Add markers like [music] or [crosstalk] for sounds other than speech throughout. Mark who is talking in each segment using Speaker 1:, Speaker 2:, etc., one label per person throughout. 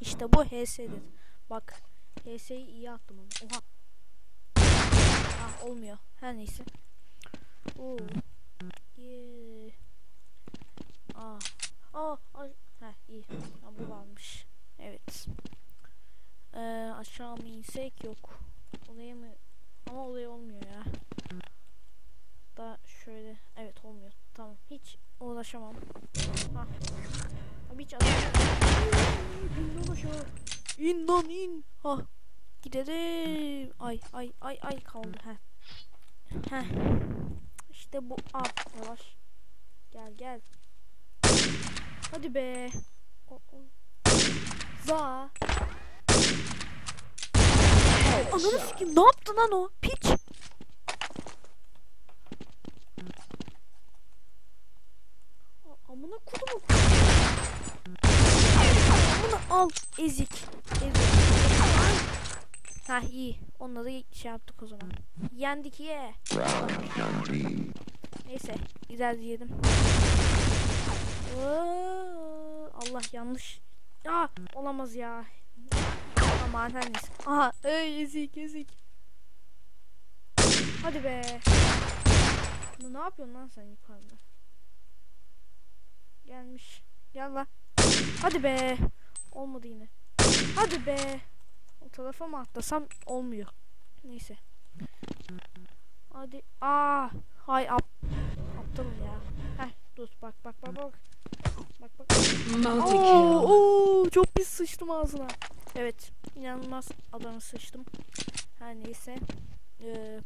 Speaker 1: İşte bu HS'dir. Bak HS'yi iyi attım onu. Oha. Ah olmuyor. Her neyse. Oo. Yeah. Aa. Aa. Aa. Heh iyi. Ha, bu varmış. Evet. Ee, aşağı mı insek yok. Oraya mı? Ama oraya olmuyor ya. Da şöyle. Evet olmuyor. Tamam. Hiç uğraşamam. Ha. Hiç adam. Aşağı. İn lan in. Ha. Gidelim. Ay ay ay ay kaldı. Heh. Heh. İşte bu. Al yavaş. Gel gel. Hadi be. Za. Ananı sikeyim. Ne yaptı lan o? Piç. Amına kodumu. Al. Ezik. Ezik. Ha iyi. Onları şey yaptık o zaman. Yendik ye. Neyse ilerleyelim. Oo, Allah yanlış. Aa olamaz ya. Aman her neyse. Aha ey ezik ezik. Hadi be. Ne- Ne yapıyorsun lan sen yukarıda? Gelmiş. Gel lan. Hadi be. Olmadı yine. Hadi be. O tarafa mı atlasam olmuyor. Neyse. Hadi. Aa. Hay ap aptalım ya. Heh dur bak bak bak bak. Bak bak. Oo, oo, çok pis sıçtım ağzına. Evet. inanılmaz adamı sıçtım. Her neyse. Ee,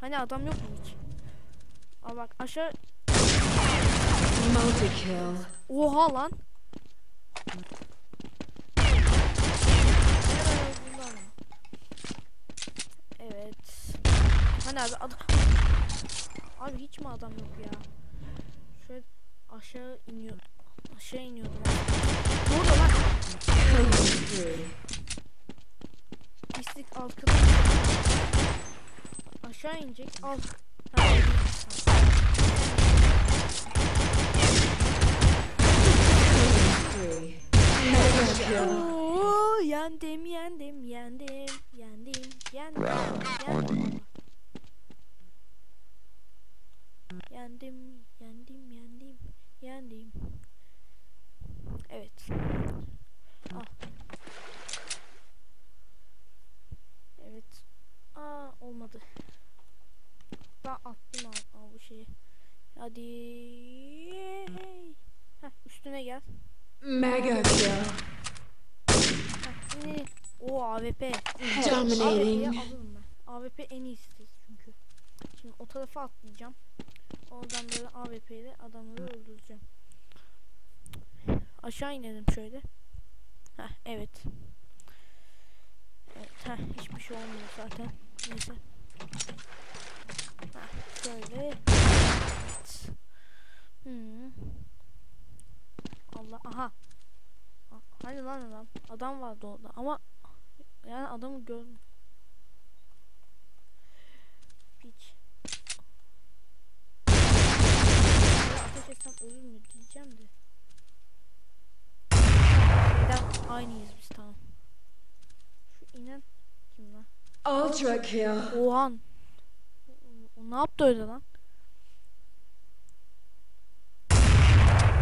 Speaker 1: hani adam yok mu hiç? Aa bak aşağı.
Speaker 2: Multi kill.
Speaker 1: Oha lan. Hemen öldürdü adamı. Evet. Hani abi adam. Abi hiç mi adam yok ya? Şöyle aşağı iniyor. Aşağı iniyordum. Ne oldu lan? Pislik altına aşağı inecek. Al. Ha. Oo, yendim yendim yendim yendim yendim yendim. Yendim, yendim, yendim, yendim. Evet. Ah. Evet. Aa olmadı. Ben attım al, al bu şeyi. Hadi. Heh, üstüne gel.
Speaker 2: Mega kill.
Speaker 1: Heh, ne? O AWP. AWP'yi
Speaker 2: Dominating.
Speaker 1: alırım ben. AWP en iyisidir çünkü. Şimdi o tarafa atlayacağım. Oradan böyle AWP ile adamları öldüreceğim. Aşağı inelim şöyle. Heh evet. Evet heh, hiçbir şey olmuyor zaten. Neyse. Heh, şöyle. Evet. Hmm. Allah aha. Ha, Hani lan adam? Adam vardı orada ama yani adamı gördüm. Piç. Etsem ölür mü diyeceğim de. Şeyden aynıyız biz tamam. Şu inen kim lan?
Speaker 2: Ultra kill.
Speaker 1: Ohan. O, ne yaptı öyle lan?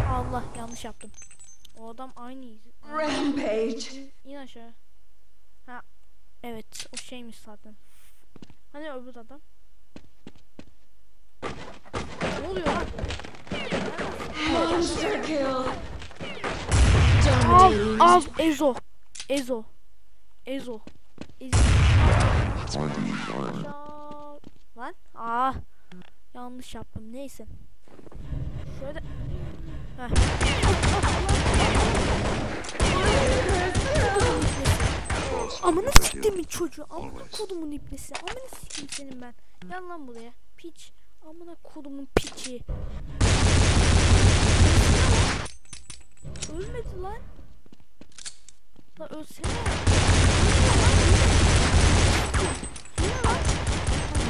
Speaker 1: Allah yanlış yaptım. O adam aynıyız.
Speaker 2: Rampage.
Speaker 1: İn aşağı. Ha. Evet o şeymiş zaten. Hani öbür adam? Ne oluyor lan?
Speaker 2: Monster kill.
Speaker 1: Al al Ezo. Ezo. Ezo. Ezo.
Speaker 3: 21.
Speaker 1: Aşağı. Lan. Aa. Yanlış yaptım. Neyse. Şöyle. Heh. Amına siktimin çocuğu. Amına kodumun ipnesi. Amına sikeyim senin ben. Gel lan buraya. Piç. Amına kodumun piçi. Ölsene.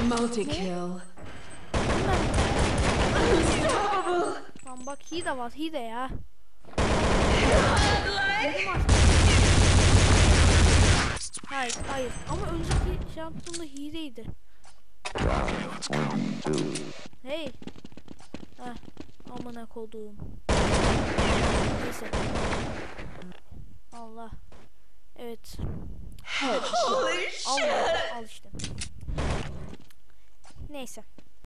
Speaker 2: Multi kill.
Speaker 1: Lan bak hile var hile ya. Dedim artık. Hayır, hayır. Ama önceki şey yaptığımda hileydi.
Speaker 3: Round 22.
Speaker 1: Hey. Heh. Amına kodum. Neyse. Allah. Evet. [laughs]
Speaker 2: Headshot.
Speaker 1: Al, al işte. Neyse.